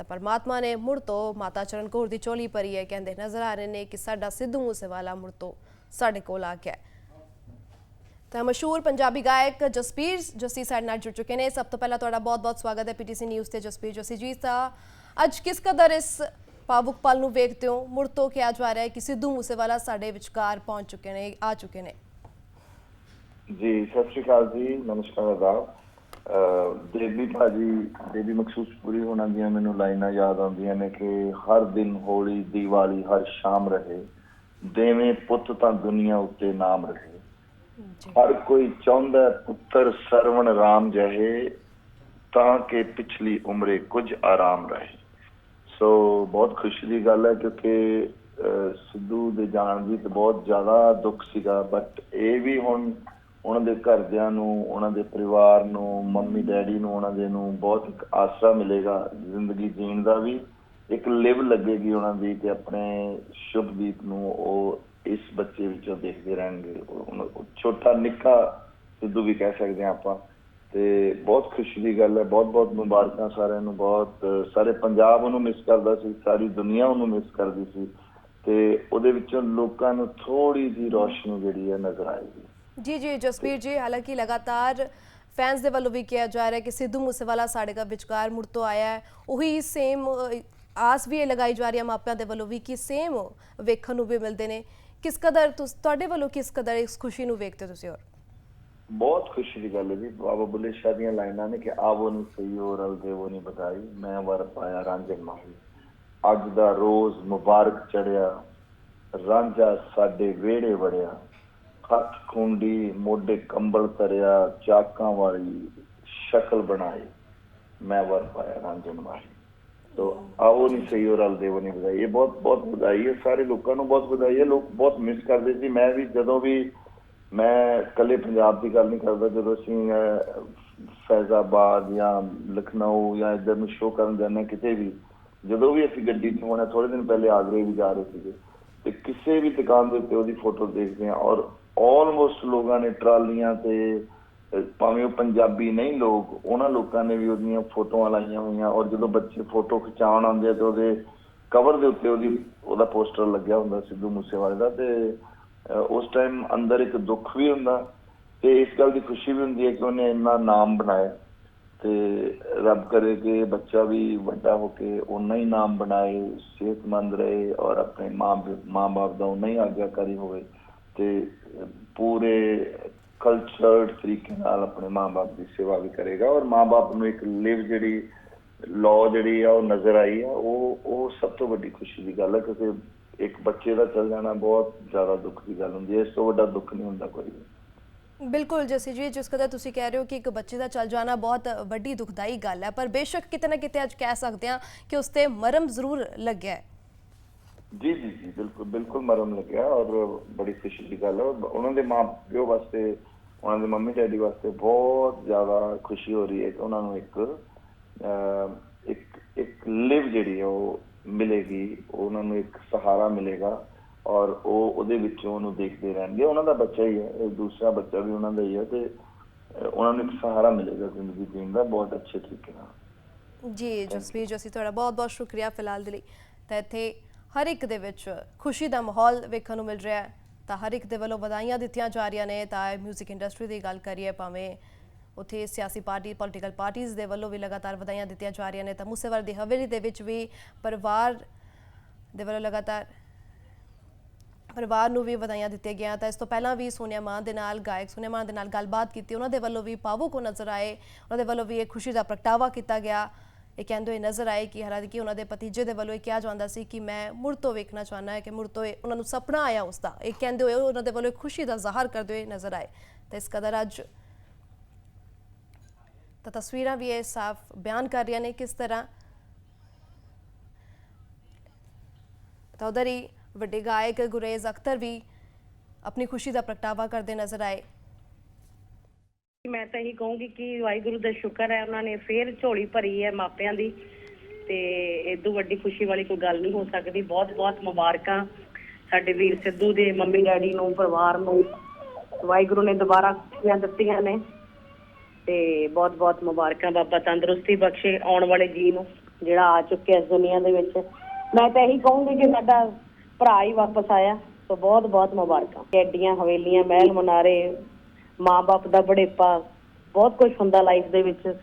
ਤਾਂ ਪਰਮਾਤਮਾ ਨੇ ਮੁੜ ਤੋਂ ਮਾਤਾ ਚਰਨ ਕੌਰ ਦੀ ਝੋਲੀ ਭਰੀ ਹੈ। ਕਹਿੰਦੇ ਨਜ਼ਰ ਆ ਰਹੇ ਨੇ ਕਿ ਸਾਡਾ ਸਿੱਧੂ ਮੂਸੇਵਾਲਾ ਮੁੜ ਤੋਂ ਸਾਡੇ ਕੋਲ ਆ ਗਿਆ ਤਾਂ ਮਸ਼ਹੂਰ ਪੰਜਾਬੀ ਗਾਇਕ ਜਸਪੀਰ ਜੋਸੀ ਸਾਡੇ ਨਾਲ ਜੁੜ ਚੁੱਕੇ ਨੇ। ਸਭ ਤੋਂ ਪਹਿਲਾਂ ਤੁਹਾਡਾ ਬਹੁਤ-ਬਹੁਤ ਸਵਾਗਤ ਹੈ ਪੀਟੀਸੀ ਨਿਊਜ਼ ਤੇ ਜਸਪੀਰ ਜੋਸੀ ਜੀ। ਤਾਂ ਅੱਜ ਕਿਸ ਕਦਰ ਇਸ ਪਾਵੁਕ ਪਲ ਨੂੰ ਵੇਖਦੇ ਹੋ? ਮੁੜ ਤੋਂ ਕਿਹਾ ਜਾ ਰਿਹਾ ਹੈ ਕਿ ਸਿੱਧੂ ਮੂਸੇਵਾਲਾ ਸਾਡੇ ਵਿਚਕਾਰ ਪਹੁੰਚ ਚੁੱਕੇ ਨੇ, ਆ ਚੁੱਕੇ ਨੇ। ਜੀ, ਸਤਿ ਸ਼੍ਰੀ ਅਕਾਲ ਜੀ। ਨਮਸਕਾਰ ਆਦਾਬ ਦੇਵੀ ਭਾਜੀ ਦੇਵੀ ਮਖਸੂਸਪੁਰੀ ਹੋਣਾ ਦੀਆਂ ਮੈਨੂੰ ਲਾਈਨਾਂ ਯਾਦ ਆਉਂਦੀਆਂ ਨੇ ਕਿ ਹਰ ਦਿਨ ਹੋਲੀ ਦੀਵਾਲੀ ਹਰ ਸ਼ਾਮ ਰਹੇ। ਦੇਵੇਂ ਪੁੱਤ ਤਾਂ ਦੁਨੀਆ ਉੱਤੇ ਨਾਮ ਰਹੇ। ਹਰ ਕੋਈ ਚਾਹੁੰਦਾ ਪੁੱਤਰ ਸਰਵਣ ਰਾਮ ਜਹੇ ਤਾਂ ਕਿ ਪਿਛਲੀ ਉਮਰੇ ਕੁਝ ਆਰਾਮ ਰਹੇ। ਸੋ ਬਹੁਤ ਖੁਸ਼ੀ ਦੀ ਗੱਲ ਹੈ ਕਿਉਂਕਿ ਸਿੱਧੂ ਦੇ ਜਾਣ ਦੀ ਤਾਂ ਬਹੁਤ ਜ਼ਿਆਦਾ ਦੁੱਖ ਸੀਗਾ ਬਟ ਇਹ ਵੀ ਹੁਣ ਉਹਨਾਂ ਦੇ ਘਰਦਿਆਂ ਨੂੰ, ਉਹਨਾਂ ਦੇ ਪਰਿਵਾਰ ਨੂੰ, ਮੰਮੀ, ਡੈਡੀ ਨੂੰ, ਉਹਨਾਂ ਦੇ ਨੂੰ ਬਹੁਤ ਆਸਰਾ ਮਿਲੇਗਾ ਜ਼ਿੰਦਗੀ ਜੀਣ ਦਾ ਵੀ, ਇੱਕ ਲਿਵ ਲੱਗੇਗੀ ਉਹਨਾਂ ਦੀ ਕਿ ਆਪਣੇ ਸ਼ੁਭਦੀਪ ਨੂੰ ਉਹ ਇਸ ਬੱਚੇ ਵਿੱਚੋਂ ਦੇਖਦੇ ਰਹਿਣਗੇ। ਉਹ- ਛੋਟਾ ਨਿੱਕਾ ਸਿੱਧੂ ਵੀ ਕਹਿ ਸਕਦੇ ਹਾਂ ਆਪਾਂ। ਤੇ ਬਹੁਤ ਖੁਸ਼ੀ ਦੀ ਗੱਲ ਹੈ, ਬਹੁਤ ਬਹੁਤ ਮੁਬਾਰਕਾਂ ਸਾਰਿਆਂ ਨੂੰ, ਬਹੁਤ ਸਾਰੇ ਪੰਜਾਬ ਉਹਨੂੰ ਮਿਸ ਕਰਦਾ ਸੀ, ਸਾਰੀ ਦੁਨੀਆ ਉਹਨੂੰ ਮਿਸ ਕਰਦੀ ਸੀ। ਤੇ ਉਹਦੇ ਵਿੱਚੋਂ ਲੋਕਾਂ ਨੂੰ ਥੋੜੀ ਜੀ ਰੋਸ਼ਨੀ ਜਿਹੜੀ ਹੈ ਨਜ਼ਰ ਆਏਗੀ। ਜੀ ਜੀ ਜਸਪੀਰ ਜੀ, ਹਾਲਾਂਕਿ ਲਗਾਤਾਰ ਫੈਨਸ ਦੇ ਵੱਲੋਂ ਵੀ ਕਿਹਾ ਜਾ ਰਿਹਾ ਕਿ ਸਿੱਧੂ ਮੂਸੇਵਾਲਾ ਸਾਡੇ ਦਾ ਵਿਚਕਾਰ ਮੁੜ ਤੋਂ ਆਇਆ ਹੈ। ਉਹੀ ਸੇਮ ਆਸ ਵੀ ਇਹ ਲਗਾਈ ਜਾ ਰਹੀ ਹੈ ਮਾਪਿਆਂ ਦੇ ਵੱਲੋਂ ਵੀ ਕਿ ਸੇਮ ਵੇਖਣ ਨੂੰ ਵੀ ਮਿਲਦੇ ਨੇ। ਕਿਸ ਕਦਰ ਤੁਹਾਡੇ ਵੱਲੋਂ ਕਿਸ ਕਦਰ ਇਸ ਖੁਸ਼ੀ ਨੂੰ ਵੇਖਦੇ ਤੁਸੀਂ ਹੋਰ? ਬਹੁਤ ਖੁਸ਼ੀ ਦੀ ਗੱਲ ਹੈ ਜੀ। ਬਾਬਾ ਬੁੱਲੇ ਸ਼ਾਹ ਦੀਆਂ ਲਾਈਨਾਂ ਨੇ ਕਿ ਆਵੋ ਨਹੀਂ ਸਹੀ ਹੋ ਰਲ ਦੇਵੋ ਨਹੀਂ ਬਤਾਈ ਮੈਂ ਵਰ ਪਾਇਆ ਰਾਂਝਣ ਮਾਹੀ। ਅੱਜ ਦਾ ਰੋਜ਼ ਮੁਬਾਰਕ ਚੜਿਆ ਰਾਂਝਾ ਸਾਡੇ ਵਿਹੜੇ ਵੜਿਆ। ਹੱਥ ਖੁੰਡੀ, ਮੋਢੇ ਕੰਬਲ ਤਰਿਆ ਚਾਕਾਂ ਵਾਲੀ ਸ਼ਕਲ ਬਣਾਈ। ਮੈਂ ਵਰ ਪਾਇਆ ਰਾਂਝਣ ਮਾਹੀ ਤੋ ਆਵੋ ਨਹੀਂ ਸਹੀ ਹੋ ਰਲ ਦੇਵੋ ਨਹੀਂ ਬਤਾਈ ਇਹ ਬਹੁਤ ਬਹੁਤ ਵਧਾਈ ਹੈ। ਸਾਰੇ ਲੋਕਾਂ ਨੂੰ ਬਹੁਤ ਵਧਾਈ ਹੈ। ਲੋਕ ਬਹੁਤ ਮਿਸ ਕਰਦੇ ਸੀ। ਮੈਂ ਵੀ ਜਦੋਂ ਵੀ ਮੈਂ ਕੱਲੇ ਪੰਜਾਬ ਦੀ ਗੱਲ ਨਹੀਂ ਕਰਦਾ। ਜਦੋਂ ਅਸੀਂ ਫੈਜ਼ਾਬਾਦ ਜਾਂ ਲਖਨਊ ਜਾਂ ਇੱਧਰ ਨੂੰ ਸ਼ੋਅ ਕਰਨ ਜਾਂਦੇ ਹਾਂ ਕਿਤੇ ਵੀ, ਜਦੋਂ ਵੀ ਅਸੀਂ ਗੱਡੀ 'ਚ ਹੋਣਾ ਥੋੜੇ ਦਿਨ ਪਹਿਲੇ ਆਗਰੇ ਵੀ ਜਾ ਰਹੇ ਸੀਗੇ। ਤੇ ਕਿਸੇ ਵੀ ਦੁਕਾਨ ਦੇ ਉੱਤੇ ਉਹਦੀ ਫੋਟੋ ਦੇਖਦੇ ਹਾਂ ਔਰ ਆਲਮੋਸਟ ਲੋਕਾਂ ਨੇ ਟਰਾਲੀਆਂ ਤੇ ਭਾਵੇਂ ਉਹ ਪੰਜਾਬੀ ਨਹੀਂ ਲੋਕ, ਉਹਨਾਂ ਲੋਕਾਂ ਨੇ ਵੀ ਉਹਦੀਆਂ ਫੋਟੋਆਂ ਲਾਈਆਂ ਹੋਈਆਂ ਔਰ ਜਦੋਂ ਬੱਚੇ ਫੋਟੋ ਖਿਚਾਉਣ ਆਉਂਦੇ ਆ ਤੇ ਉਹਦੇ ਕਵਰ ਦੇ ਉੱਤੇ ਉਹਦੀ, ਉਹਦਾ ਪੋਸਟਰ ਲੱਗਿਆ ਹੁੰਦਾ ਸਿੱਧੂ ਮੂਸੇਵਾਲੇ ਦਾ ਤੇ ਉਸ ਟਾਈਮ ਅੰਦਰ ਇੱਕ ਦੁੱਖ ਵੀ ਹੁੰਦਾ ਤੇ ਇਸ ਗੱਲ ਦੀ ਖੁਸ਼ੀ ਵੀ ਹੁੰਦੀ ਹੈ ਕਿ ਉਹਨੇ ਇੰਨਾ ਨਾਮ ਬਣਾਇਆ ਤੇ ਰੱਬ ਕਰੇ ਕਿ ਬੱਚਾ ਵੀ ਵੱਡਾ ਹੋ ਕੇ ਉਨਾ ਹੀ ਨਾਮ ਬਣਾਏ, ਸਿਹਤਮੰਦ ਰਹੇ ਔਰ ਆਪਣੇ ਮਾਂ ਮਾਂ-ਬਾਪ ਦਾ ਉਨਾ ਹੀ ਆਗਿਆਕਾਰੀ ਹੋਵੇ। ਤੇ ਪੂਰੇ ਕਲਚਰਡ ਤਰੀਕੇ ਨਾਲ ਆਪਣੇ ਮਾਂ-ਬਾਪ ਦੀ ਸੇਵਾ ਵੀ ਕਰੇਗਾ ਔਰ ਮਾਂ-ਬਾਪ ਨੂੰ ਇੱਕ ਲਿਵ ਜਿਹੜੀ ਲਾਅ ਜਿਹੜੀ ਆ ਉਹ ਨਜ਼ਰ ਆਈ ਆ, ਉਹ ਉਹ ਸਭ ਤੋਂ ਵੱਡੀ ਖੁਸ਼ੀ ਦੀ ਗੱਲ ਹੈ ਕਿਉਂਕਿ ਇੱਕ ਬੱਚੇ ਦਾ ਚਲ ਜਾਣਾ ਬਹੁਤ ਜ਼ਿਆਦਾ ਦੁੱਖ ਦੀ ਗੱਲ ਹੁੰਦੀ ਹੈ ਇਸ ਤੋਂ ਵੱਡਾ ਦੁੱਖ ਨਹੀਂ ਹੁੰਦਾ ਕੋਈ ਵੀ। ਬਿਲਕੁਲ ਜਸੀ ਜੀ, ਜਿਸ ਕਦਰ ਤੁਸੀਂ ਕਹਿ ਰਹੇ ਹੋ ਕਿ ਇੱਕ ਬੱਚੇ ਦਾ ਚਲ ਜਾਣਾ ਬਹੁਤ ਵੱਡੀ ਦੁਖਦਾਈ ਗੱਲ ਹੈ ਪਰ ਬੇਸ਼ੱਕ ਕਿਤੇ ਨਾ ਕਿਤੇ ਅੱਜ ਕਹਿ ਸਕਦੇ ਹਾਂ ਕਿ ਉਸ ਤੇ ਮਰਮ ਜ਼ਰੂਰ ਲੱਗਿਆ ਹੈ। ਜੀ ਜੀ ਜੀ ਬਿਲਕੁਲ ਬਿਲਕੁਲ ਮਰਮ ਲੱਗਿਆ ਔਰ ਬੜੀ ਖੁਸ਼ੀ ਦੀ ਗੱਲ ਹੈ। ਉਹਨਾਂ ਦੇ ਮਾਂ ਪਿਓ ਵਾਸਤੇ ਉਹਨਾਂ ਦੇ ਮੰਮੀ ਡੈਡੀ ਵਾਸਤੇ ਬਹੁਤ ਜ਼ਿਆਦਾ ਖੁਸ਼ੀ ਹੋ ਰਹੀ ਹੈ ਕਿ ਉਹਨਾਂ ਨੂੰ ਇੱਕ ਇੱਕ ਇੱਕ ਲਿਵ ਜਿਹੜੀ ਹੈ ਉਹ ਮਿਲੇਗੀ ਉਹਨਾਂ ਨੂੰ ਇੱਕ ਸਹਾਰਾ ਮਿਲੇਗਾ ਔਰ ਉਹ ਉਹਦੇ ਵਿੱਚੋਂ ਉਹਨੂੰ ਦੇਖਦੇ ਰਹਿਣਗੇ। ਉਹਨਾਂ ਦਾ ਬੱਚਾ ਹੀ ਹੈ ਦੂਸਰਾ ਬੱਚਾ ਵੀ ਉਹਨਾਂ ਦਾ ਹੀ ਹੈ ਤੇ ਅਹ, ਉਹਨਾਂ ਨੂੰ ਇੱਕ ਸਹਾਰਾ ਮਿਲੇਗਾ ਜ਼ਿੰਦਗੀ ਜੀਣ ਦਾ ਬਹੁਤ ਅੱਛੇ ਤਰੀਕੇ ਨਾਲ। ਜੀ ਜਸਵੀਰ ਜੀ ਅਸੀਂ ਤੁਹਾਡਾ ਬਹੁਤ ਬਹੁਤ ਸ਼ੁਕਰੀਆ ਫਿਲਹਾਲ ਦੇ ਲਈ। ਤਾਂ ਇੱਥੇ ਹਰ ਇੱਕ ਦੇ ਵਿੱਚ ਖੁਸ਼ੀ ਦਾ ਮਾਹੌਲ ਵੇਖਣ ਨੂੰ ਮਿਲ ਰਿਹਾ ਹੈ। ਤਾਂ ਹਰ ਇੱਕ ਦੇ ਵੱਲੋਂ ਵਧਾਈਆਂ ਦਿੱਤੀਆਂ ਜਾ ਰਹੀਆਂ ਨੇ। ਤਾਂ 뮤직 ਇੰਡਸਟਰੀ ਦੀ ਗੱਲ ਕਰੀਏ ਭਾਵੇਂ ਉੱਥੇ ਸਿਆਸੀ ਪਾਰਟੀ ਪੋਲੀਟੀਕਲ ਪਾਰਟੀਆਂ ਦੇ ਵੱਲੋਂ ਵੀ ਲਗਾਤਾਰ ਵਧਾਈਆਂ ਦਿੱਤੀਆਂ ਜਾ ਰਹੀਆਂ ਨੇ। ਤਾਂ ਮੂਸੇਵਾਲ ਦੀ ਹਵੇਲੀ ਦੇ ਵਿੱਚ ਵੀ ਪਰਿਵਾਰ ਦੇ ਵੱਲੋਂ ਲਗਾਤਾਰ ਪਰਿਵਾਰ ਨੂੰ ਵੀ ਵਧਾਈਆਂ ਦਿੱਤੀਆਂ ਗਿਆ ਤਾਂ ਇਸ ਤੋਂ ਪਹਿਲਾਂ ਵੀ ਸੋਨੀਆ ਮਾਨ ਦੇ ਨਾਲ ਗਾਇਕ ਸੋਨੀਆ ਮਾਨ ਦੇ ਨਾਲ ਗੱਲਬਾਤ ਕੀਤੀ। ਉਹਨਾਂ ਦੇ ਵੱਲੋਂ ਵੀ ਭਾਵੁਕ ਹੋ ਨਜ਼ਰ ਆਏ। ਉਹਨਾਂ ਦੇ ਵੱਲੋਂ ਵੀ ਇਹ ਖੁਸ਼ੀ ਦਾ ਪ੍ਰਗਟਾਵਾ ਕੀਤਾ ਗਿਆ। ਇਹ ਕਹਿੰਦੇ ਹੋਏ ਨਜ਼ਰ ਆਏ ਕਿ ਹਾਲਾਂਕਿ ਉਹਨਾਂ ਦੇ ਭਤੀਜੇ ਦੇ ਵੱਲੋਂ ਇਹ ਕਿਹਾ ਜਾਂਦਾ ਸੀ ਕਿ ਮੈਂ ਮੁੜ ਤੋਂ ਵੇਖਣਾ ਚਾਹੁੰਦਾ ਹੈ ਕਿ ਮੁੜ ਤੋਂ ਉਹਨਾਂ ਨੂੰ ਸੁਪਨਾ ਆਇਆ ਉਸ ਦਾ। ਇਹ ਕਹਿੰਦੇ ਹੋਏ ਉਹਨਾਂ ਦੇ ਵੱਲੋਂ ਖੁਸ਼ੀ ਦਾ ਜ਼ਾਹਰ ਕਰਦੇ ਹੋਏ ਨਜ਼ਰ ਆਏ। ਤਾਂ ਇਸ ਕਦਰ ਅੱਜ ਤਾਂ ਤਸਵੀਰਾਂ ਵੀ ਇਹ ਸਾਫ਼ ਬਿਆਨ ਕਰ ਰਹੀਆਂ ਨੇ ਕਿਸ ਤਰ੍ਹਾਂ। ਤਾਂ ਉਧਰ ਹੀ ਵੱਡੇ ਗਾਇਕ ਗੁਰੇਜ਼ ਅਖਤਰ ਵੀ ਆਪਣੀ ਖੁਸ਼ੀ ਦਾ ਪ੍ਰਗਟਾਵਾ ਕਰਦੇ ਨਜ਼ਰ ਆਏ। ਮੈਂ ਤਾਂ ਇਹੀ ਕਹੂੰਗੀ ਕਿ ਵਾਹਿਗੁਰੂ ਦਾ ਸ਼ੁਕਰ ਹੈ, ਉਹਨਾਂ ਨੇ ਫੇਰ ਝੋਲੀ ਭਰੀ ਹੈ ਮਾਪਿਆਂ ਦੀ ਤੇ ਇਦੋਂ ਵੱਡੀ ਖੁਸ਼ੀ ਵਾਲੀ ਕੋਈ ਗੱਲ ਨਹੀਂ ਹੋ ਸਕਦੀ। ਬਹੁਤ ਬਹੁਤ ਮੁਬਾਰਕਾਂ ਸਾਡੇ ਵੀਰ ਸਿੱਧੂ ਦੇ, ਮੰਮੀ ਡੈਡੀ ਨੂੰ, ਪਰਿਵਾਰ ਨੂੰ, ਵਾਹਿਗੁਰੂ ਨੇ ਦੁਬਾਰਾ ਖੁਸ਼ੀਆਂ ਦਿੱਤੀਆਂ ਨੇ ਤੇ ਬਹੁਤ ਬਹੁਤ ਮੁਬਾਰਕਾਂ। ਬਾਬਾ ਤੰਦਰੁਸਤੀ ਬਖਸ਼ੇ ਆਉਣ ਵਾਲੇ ਜੀ ਨੂੰ, ਜਿਹੜਾ ਆ ਚੁੱਕਿਆ ਇਸ ਦੁਨੀਆ ਦੇ ਵਿੱਚ। ਮੈਂ ਤਾਂ ਇਹੀ ਕਹੂੰਗੀ ਕਿ ਸਾਡਾ ਭਰਾ ਹੀ ਵਾਪਸ ਆਇਆ, ਸੋ ਬਹੁਤ ਬਹੁਤ ਮੁਬਾਰਕਾਂ। ਐਡੀਆਂ ਹਵੇਲੀਆਂ, ਮਹਿਲ, ਮਨਾਰੇ ਮਾਂ-ਬਾਪ ਦਾ ਬੜੇਪਾ ਬਹੁਤ ਕੁਝ ਹੁੰਦਾ ਲਾਈਫ ਦੇ ਵਿੱਚ,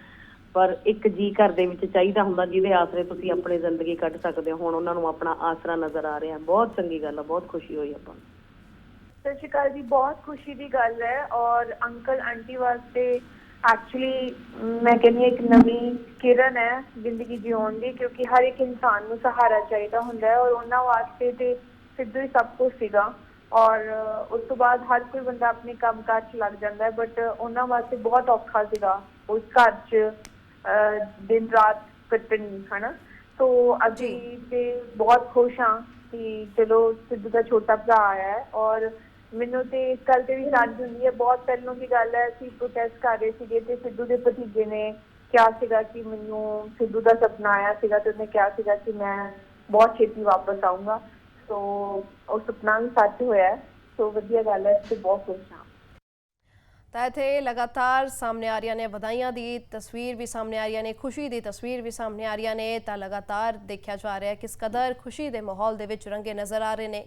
ਪਰ ਇੱਕ ਜੀ ਘਰ ਦੇ ਵਿੱਚ ਚਾਹੀਦਾ ਹੁੰਦਾ ਜਿਹਦੇ ਆਸਰੇ ਤੁਸੀਂ ਆਪਣੀ ਜ਼ਿੰਦਗੀ ਕੱਢ ਸਕਦੇ ਹੋ। ਹੁਣ ਉਹਨਾਂ ਨੂੰ ਆਪਣਾ ਆਸਰਾ ਨਜ਼ਰ ਆ ਰਿਹਾ। ਬਹੁਤ ਚੰਗੀ ਗੱਲ ਆ, ਬਹੁਤ ਖੁਸ਼ੀ ਹੋਈ ਆਪਾਂ ਸਤਿ ਸ਼੍ਰੀ ਅਕਾਲ ਜੀ, ਬਹੁਤ ਖੁਸ਼ੀ ਦੀ ਗੱਲ ਹੈ ਔਰ ਅੰਕਲ ਆਂਟੀ ਵਾਸਤੇ ਐਕਚੁਅਲੀ ਮੈਂ ਕਹਿੰਦੀ ਇੱਕ ਨਵੀਂ ਕਿਰਨ ਹੈ ਜ਼ਿੰਦਗੀ ਜਿਉਣ ਦੀ, ਕਿਉਂਕਿ ਹਰ ਇੱਕ ਇਨਸਾਨ ਨੂੰ ਸਹਾਰਾ ਚਾਹੀਦਾ ਹੁੰਦਾ ਹੈ ਔਰ ਉਹਨਾਂ ਵਾਸਤੇ ਤੇ ਸਿੱਧੂ ਹੀ ਸਭ ਕੁਝ ਸੀਗਾ। ਔਰ ਉਸ ਤੋਂ ਬਾਅਦ ਹਰ ਕੋਈ ਬੰਦਾ ਆਪਣੇ ਕੰਮਕਾਜ 'ਚ ਲੱਗ ਜਾਂਦਾ ਹੈ ਬਟ ਉਹਨਾਂ ਵਾਸਤੇ ਬਹੁਤ ਔਖਾ ਸੀਗਾ ਉਸ ਘਰ 'ਚ ਦਿਨ ਰਾਤ ਕੱਟਣੀ ਹਨਾ? ਸੋ ਅਸੀਂ ਤੇ ਬਹੁਤ ਖੁਸ਼ ਹਾਂ ਕਿ ਚਲੋ ਸਿੱਧੂ ਦਾ ਛੋਟਾ ਭਰਾ ਆਇਆ ਹੈ ਔਰ ਮੈਨੂੰ ਤੇ ਇਸ ਗੱਲ ਤੇ ਵੀ ਸਾਂਝ ਹੁੰਦੀ ਹੈ ਬਹੁਤ ਪਹਿਲੋਂ ਦੀ ਗੱਲ ਹੈ ਅਸੀਂ ਪ੍ਰੋਟੈਸਟ ਕਰ ਰਹੇ ਸੀਗੇ ਤੇ ਸਿੱਧੂ ਦੇ ਭਤੀਜੇ ਨੇ ਕਿਹਾ ਸੀਗਾ ਕਿ ਮੈਨੂੰ ਸਿੱਧੂ ਦਾ ਸੁਪਨਾ ਆਇਆ ਸੀਗਾ ਤੇ ਉਹਨੇ ਕਿਹਾ ਸੀਗਾ ਕਿ ਮੈਂ ਬਹੁਤ ਛੇਤੀ ਵਾਪਸ ਆਉਂਗਾ ਸੋ ਉਹ ਸੁਪਨਾ ਵੀ ਸੱਚ ਹੋਇਆ ਸੋ ਵਧੀਆ ਗੱਲ ਹੈ ਤੇ ਬਹੁਤ ਖੁਸ਼ ਹਾਂ। ਤਾਂ ਇੱਥੇ ਲਗਾਤਾਰ ਸਾਹਮਣੇ ਆ ਰਹੀਆਂ ਨੇ ਵਧਾਈਆਂ ਦੀ ਤਸਵੀਰ ਵੀ ਸਾਹਮਣੇ ਆ ਰਹੀਆਂ ਨੇ, ਖੁਸ਼ੀ ਦੀ ਤਸਵੀਰ ਵੀ ਸਾਹਮਣੇ ਆ ਰਹੀਆਂ ਨੇ, ਤਾਂ ਲਗਾਤਾਰ ਦੇਖਿਆ ਜਾ ਰਿਹਾ ਹੈ ਕਿਸ ਕਦਰ ਖੁਸ਼ੀ ਦੇ ਮਾਹੌਲ ਦੇ ਵਿੱਚ ਰੰਗੇ ਨਜ਼ਰ ਆ ਰਹੇ ਨੇ।